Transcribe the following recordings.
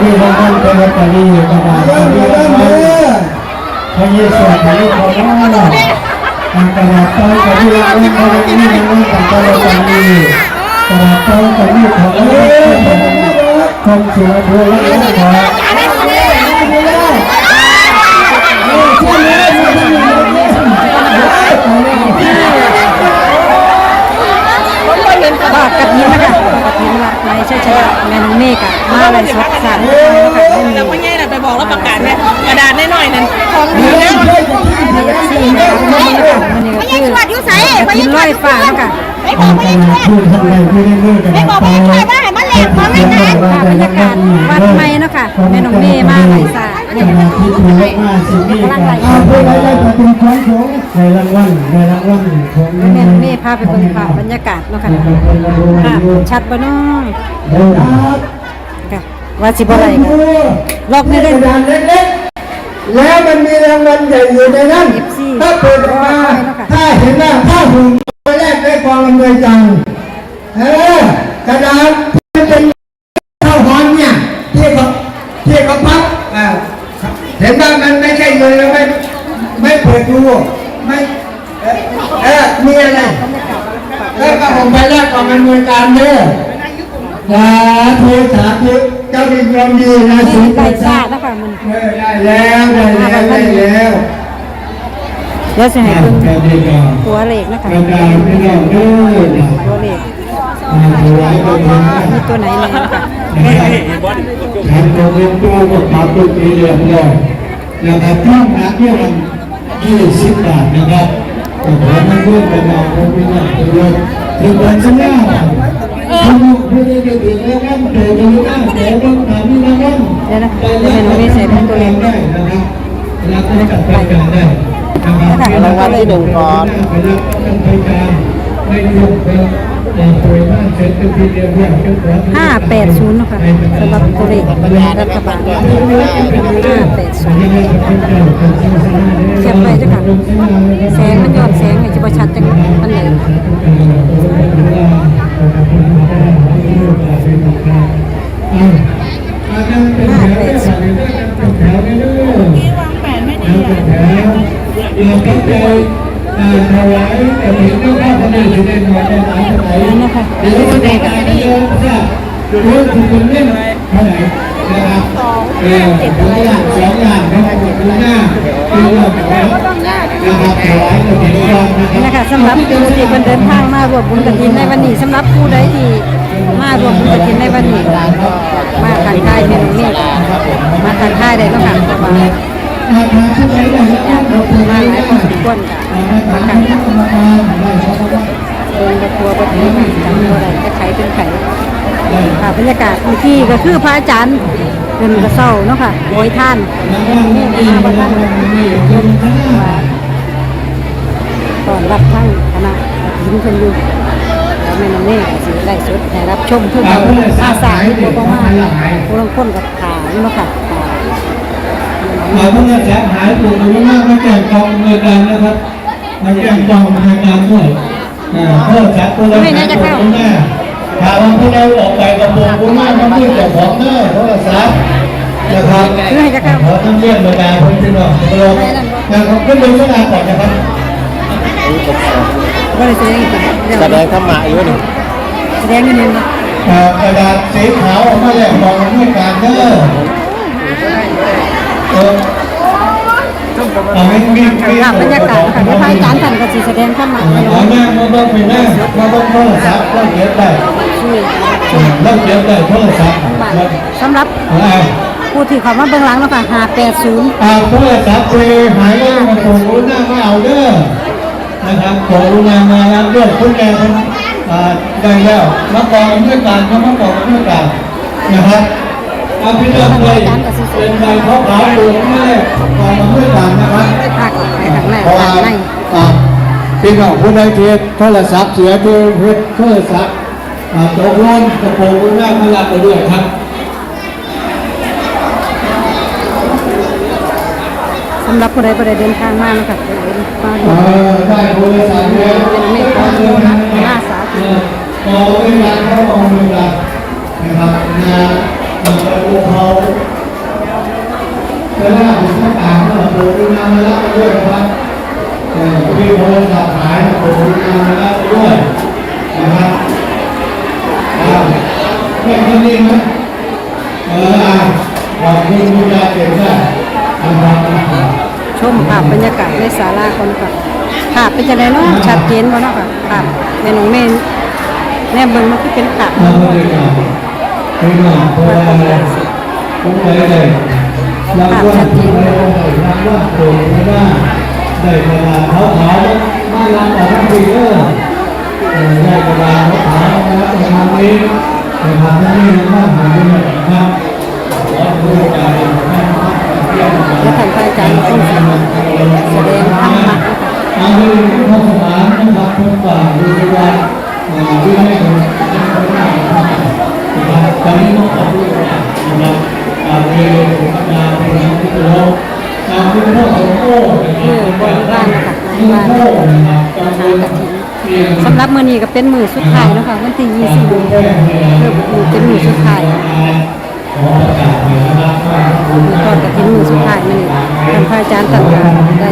ที่รางวัลเป็นลอตเตอรี่กระดาษเริ่มที่เริ่รามงวัลเด้อพระเยซูขอให้ขอร้องกระดาษต้นกับที่รางวัลเป็นที่รางวัลกับตัวลอตเตอรี่กระดาษต้นกับที่ของรางวัลเป็นคงเสือบัวและขอก็กระทินนะคะกระทินละนายช่วยชนะแม่น้องเมฆอะมาอะไรสดสารนะคะไม่ แล้ว มี พ่อใหญ่น่ะไปบอกแล้วประกาศเนี่ยกระดาษน้อยๆนั่นของดีนะ มีเอฟซี นะคะเมื่อนี้ค่ะวันนี้ก็คือกระทินร้อยฟ้านะคะกระดาษพูดทำไมพูดเรื่อยๆกระดาษต้นค่ะบรรยากาศวัดใหม่เนาะค่ะแม่น้องเมฆมาไหลสาเนี่ยกว่าสิ่งนี้การเอาไปไว้ได้ปฏิบัติของในรางวัลในรางวัลของแม่น้องเมฆพาไปเบิ่งภาบรรยากาศเนาะค่ะชัดบ่น้องค่ะว่าสิบ่อะไรลอกนี่ได้กระดานเล็กๆ แล้วมันมีรางวัลใหญ่อยู่ในนั้น FC ถ้าเปิดออกมาถ้าเห็นหน้าถ้าหุ่นตัวแรกได้ความอำนวยจังเออกระดานที่เป็นข้าวหอมเนี่ยที่เขาที่เขาพับอ่าเห็นว่ามันไม่ใช่เงินแล้วไม่ไม่เปิดดูไม่เอ่อเออมีอะไรแล้วก็ผมไปแรกความอำนวยการเด้อสาธุสาธุ เจ้าดียอมดีนะนี่สิไหลสานะคะมันเออได้แล้วได้แล้วได้แล้วเดี๋ยวสิให้กาเบิ่งรเดินทางตัวเลขนะคะกระดานไม่ยอมเดินตัวเลขถวายตัวเองมีตัวไหนแน่นะคะทำตัวเป็นตัวกับปากตัวเรียบร้อยนะครับท่องนะเพื่อมันยี่สิบบาทนะครับแต่ผมไม่เพื่อนไปนอนผมไม่นั่งไปเลยถึงวันสัญญา เดี๋ยวจะนั่งเดี๋ยวต้องทำนี่นะนั่งเดี๋ยวนะเดี๋ยวหนูมีใส่เป็นตัวเลขได้นะครับแล้วก็จัดกันได้นะครับรางวัลที่หนึ่งก่อนไปรับท่านไปการไม่ยกไปป่วยบ้านเสร็จเป็นทีเดียวเนี่ยเจ้าของห้าแปดศูนย์นะค่ะสำหรับตัวเลขรัฐบาลห้าแปดศูนย์เขียนไว้จ้ะค่ะแสงมันย้อนแสงไงจะประชัดจังอันไหนห้าแปดศูนย์วางแผนไม่ดีอะเราตั้งใจถวายแต่เห็นเจ้าอยู่ในหน่วยในหลย สมัยนั่นนะคะเดี๋ยวจะได้การเดินทราบรู้ถูกคนเล่นเท่าไหร่นะครับเออสองล้านสองล้านนะครับดูหน้าดูหน้านะครับถวายก็เห็ นะค่ะสำหรับผู้ที่เป็นเดินทางมารวมบุญกฐินในวันนี้สำหรับผู้ใดที่มารวมบุญกฐินในวันนี้มาทักทายเมนูนี้มาทักทายได้เนาะค่ะเพราะว่าอาคารที่ไหนได้แล้วเราควรมาได้หลายคนทุกคนค่ะมากันค่ะกรรมการได้ครับเดินกระทัวบนนี้ค่ะจำตัวอะไรจะไขเป็นไขค่ะบรรยากาศเมื่อกี้ก็คือพระอาจารย์เดินกระเซ้าเนาะค่ะโอยท่านรางวัลนี้มีรางวัลนี้คุณค่า ตอนรับทั้งคณะยินคนอยู่แล้วแม่น้องเมฆก็สิไล่สดให้รับชมทุกคนอาสาที่บ่ประมาณผู้ลางคนกับขาเนาะค่ะขาหมายถึงว่าแสงหายถูกหรือไม่มาแจ้งกองอำนวยการนะครับมาแจ้งกองอำนวยการด้วยอ่าเพื่อจัดตัวเลขหายตัวคุณแม่ถามว่าผู้ใดออกไปกับผมคุณแม่มาพูดเจ้าของเด้อโทรศัพท์นะครับคือให้จะเข้าขอท่านเรียนบรรดาคนที่น้องตลอดนะครับขึ้นดูเวลาก่อนนะครับ บ่ได้แสดงอีกเดี๋ยวแสดงธรรมะอยู่นี่แสดงอยู่นี่อ่ากระดาษสีขาวออกมาแลกกองอำนวยการเด้อเออเอาไม่มีมีค่ะบรรยากาศค่ะเดี๋ยวพระอาจารย์ท่านก็สิแสดงธรรมะให้หาเนาะแม่มาต้องไปแม่มาต้องโทรศัพท์เราเก็บได้ช่วยเราเก็บได้โทรศัพท์บาทสำหรับอ่าผู้ที่เข้ามาเบื้องหลังเนาะค่ะ580อ่าโทรศัพท์ไปหายแล้วมาส่งรุ่นหน้ามาเอาเด้อ นะครับส่งรุ่นหน้ามาแล้วเลือกคุณแม่คนอ่าได้แล้วมากองด้วยกันเขามากองด้วยกันนะครับเอาพี่เลือกเลยเป็นใบขาวขาวดูแม่กองด้วยกันนะครับภาคไปทางไหนเพราะว่าทางไหนอ่าพี่น้องผู้ใดที่โทรศัพท์เสียที่เฮ็ดโทรศัพท์อ่าตกหล่นกระโปรงคุณแม่มารับไปด้วยครับ สำหรับผู้ใดผู้ใดเดินทางมานะคะเดินมาดูเป็นเมตตาโมนน้าสาธุโตไม่นานก็มองดูกันนะครับนะต่อไปพวกเขาเวลาผมต้องการก็ผมดูนามละด้วยครับพี่โทรศับหายผมดูนามและด้วยนะครับแค่คนนี้นะเออขอบคุณคุณยาเก็บได้ ชมภาพบรรยากาศในศาลาคนค่ะภาพเป็นจังไดเนาะชัดเจนบ่เนาะค่ะภาพแม่น้องเมนแม่เบิ่งมันคือเป็นภาพเราไม่ได้กล่าวไม่กล่าวเพราะว่าผมไปเลยรางวัลที่ไม่ได้รางวัลโปรดไม่ได้ได้เวลาษเขาขาวมาลำออกทั้งปีเออได้เวลาษเขาขาวแล้วในทางนี้ในทางนี้นะหาไม่ได้ครับ ดงธรรมะนะคะทางนี้ข้อสมานนะครับทุกฝ่าดูว่าที่ให้คนที่เขาได้นะครับตอนนี้ต้องขอบคุณนะครับอาเรียนของอาจารย์เป็นที่เคารพตามที่พ่อสมโภชนะครับเป็นบ้านนะครับที่พ่อนะครับตามที่เรียนสำหรับมื้อนี้ก็เป็นมื้อสุดท้ายเนาะค่ะวันที่20เริ่มเป็นมื้อสุดท้าย ขอประกาศเลยนะครับว่ามื้อทอดกฐินมือสุดท้ายมื้อนี้ท่านพระอาจารย์ตัดได้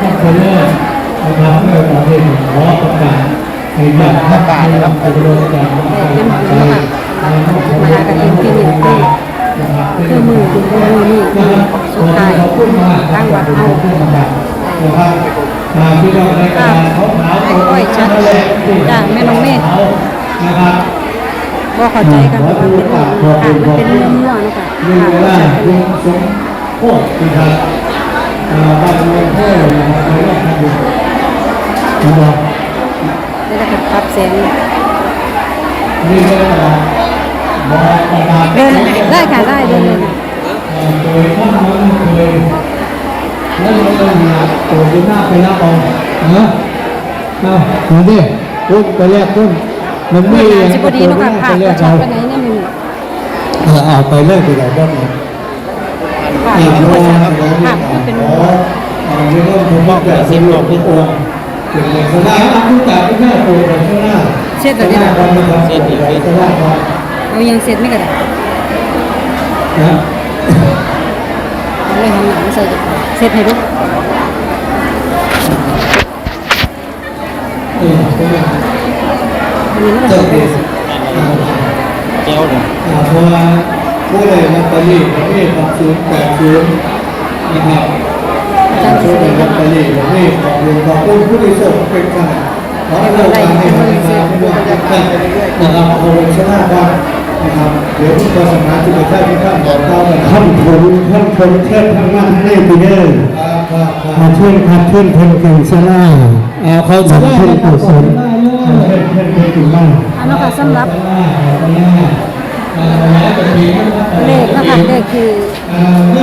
แกนะครับเมื่อประเทศขอประกาศให้ญาติประกาศนะครับเป็นโรงการได้เป็นมื้อเนาะค่ะสำหรับมหากฐินปีนี้คือคือมือมือนี้มื้อสุดท้ายทางวัดเฮานะครับทางที่เราในการเขาหนาวโอ้ยชัดจ้ะแม่น้องเมฆนะครับ บ่เข้าใจกันว่าเป็นค่ะมันเป็นเรื่องมั่วเนาะค่ะเรื่เวลาค่ะเรื่องสมโภชนะครับบานเมืองเพื่อนะครับในรอบนี้นะครับได้แล้วก็ปรับแสงนี่เรียกว่าบอกประกาศเดินได้ค่ะได้เดินเลยค่ะโดยท่านนั้นเคยนั่นเลยนะตัวที่หน้าไปรับเอานะเอามาดิพุ่นไปแรกพุ่น มันไม่เอาจีบดีเนาะค่ะภาพไปแรก็กชัเอาดปาไหนเนี่ยมันเอาไปเลิกไปไหนบ้างเนี่ยภาพก็บ่ชัดภาพก็เป็นอ๋อเรื่องผมบอกแบบสิบหลอกทุกตัวถึงเลยสดาอันทุกแต่ไม่แค่ตัวแต่ข้างหน้าเช็ดแบบนี้หนะน้าควเนความเสียดีไปข้างหน้าควเอายังเสร็จไม่ก็ได้นะเลยหันหลังใส่เสร็จให้ดูเออเป็นไงอั นี้มันเจ้าเสร็เด็จกเจ้าเลยเพราะว่าผู้ใดมันตลีประเภทของศูนย์แปดศูนย์นะครับผู้แสใดดงมันตลีประเภทของเรียนของผู้ผู้ที่ส่งเป็นขนาดเพราะเราการให้บริการเรื่องการนะครับเอาไว้ชนะบ้างนะครับเดี๋ยวผู้ประสานจะไปใช้ที่ข้างบอกเราเนี่ยท่านผมท่านผมเทพทั้งวันให้ไปเด้อครับครับคมารับช่วยครับเพื่อนเพื่อนกันะเอาเขาสจะองได้เพื่อนกุศล อันนนั้นค่ะสำหรับเลขนะคะเลขคือ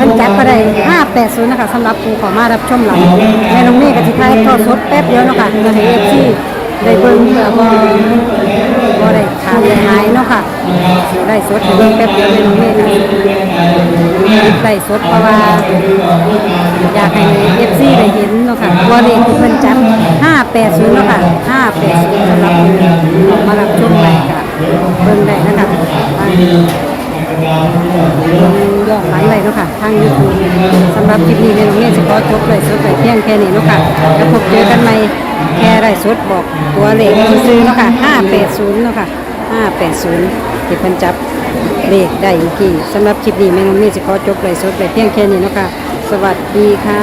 มันจับก็ได้580นะคะสำหรับผู้ขอมารับชมหลังแม่น้องเมฆกับที่ไทยทอดสดแป๊บเดียวเนาะค่ะเพื่อให้ FC ได้เบิ่งเพื่อบ่บ่ได้ขาดได้หายเนาะค่ะได้สดเบิ่งแป๊บเดียวแม่น้องเมฆได้สดเพราะว่าอยากให้ FC ได้เห็นเนาะค่ะว่าเลขที่เพิ่นจับ 580เนาะค่ะ580สำหรับผู้ออกมารับชมไปค่ะเบิ่งได้นะคะทางย้อนหลังเลยเนาะค่ะทางยูทูบสำหรับคลิปนี้ในโรงเรียนสิขอจบเลยสุดเลยเพียงแค่นี้เนาะค่ะแล้วพบเจอกันใหม่แค่ไรสุดบอกตัวเลขซื้อเนาะค่ะ580เนาะค่ะ580ที่เพิ่นจับเลขได้เมื่อกี้สำหรับคลิปนี้แม่น้องเมฆสิขอจบเลยสุดเลยเพียงแค่นี้เนาะค่ะสวัสดีค่ะ